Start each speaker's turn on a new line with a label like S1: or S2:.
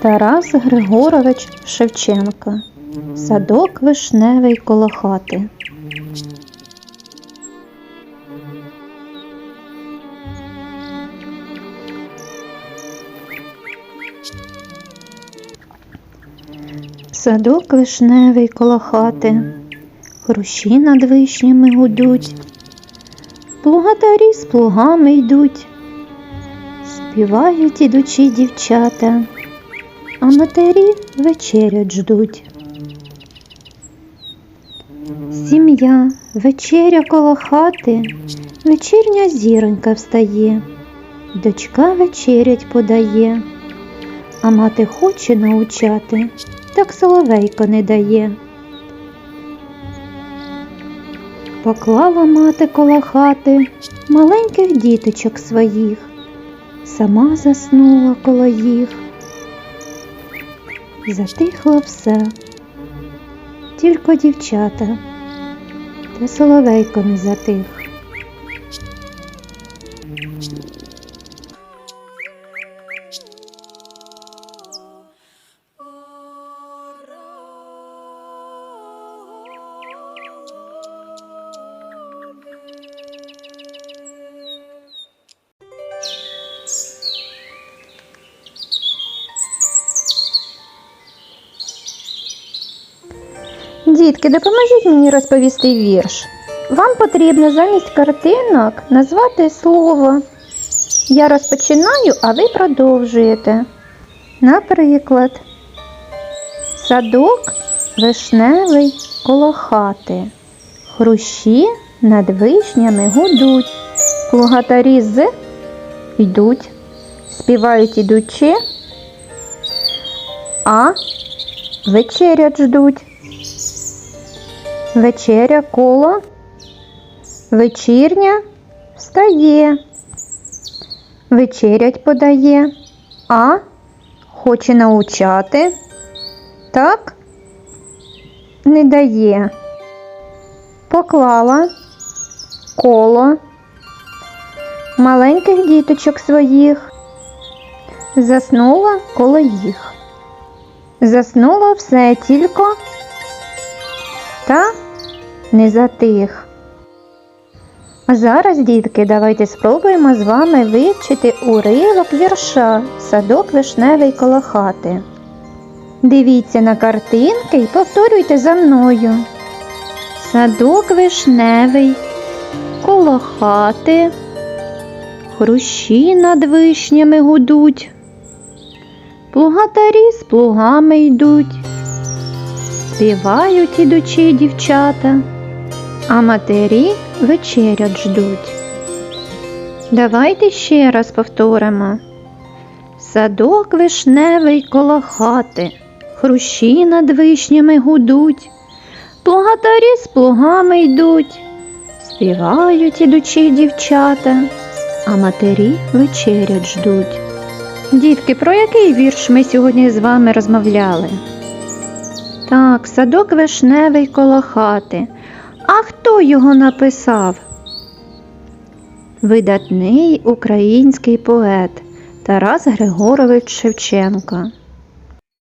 S1: Тарас Григорович Шевченка. Садок вишневий коло хати. Садок вишневий коло хати, хрущі над вишнями гудуть, плугатарі з плугами йдуть, співають ідучі дівчата, а матері вечерять ждуть. Сім'я, вечеря коло хати, вечірня зіронька встає, дочка вечерять подає, а мати хоче научати, так соловейко не дає. Поклала мати коло хати маленьких діточок своїх, сама заснула коло їх. Затихло все, тільки дівчата, та соловейко не затих. Дітки, допоможіть мені розповісти вірш. Вам потрібно замість картинок назвати слово. Я розпочинаю, а ви продовжуєте. Наприклад, садок вишневий коло хати. Хрущі над вишнями гудуть. Плугатарі з йдуть, співають ідучи, а вечерять ждуть. Вечеря коло, вечірня встає, вечерять подає, а хоче научати, так не дає. Поклала коло маленьких діточок своїх, заснула коло їх. Заснуло все тільки та не затих. А зараз, дітки, давайте спробуємо з вами вивчити уривок вірша Садок вишневий коло хати. Дивіться на картинки і повторюйте за мною. Садок вишневий коло хати, хрущі над вишнями гудуть, плугатарі з плугами йдуть. Співають ідучі дівчата, а матері вечерять ждуть. Давайте ще раз повторимо. Садок вишневий коло хати, хрущі над вишнями гудуть, плугатарі з плугами йдуть, співають ідучі дівчата, а матері вечерять ждуть. Дітки, про який вірш ми сьогодні з вами розмовляли? Так, садок вишневий коло хати. А хто його написав? Видатний український поет Тарас Григорович Шевченко.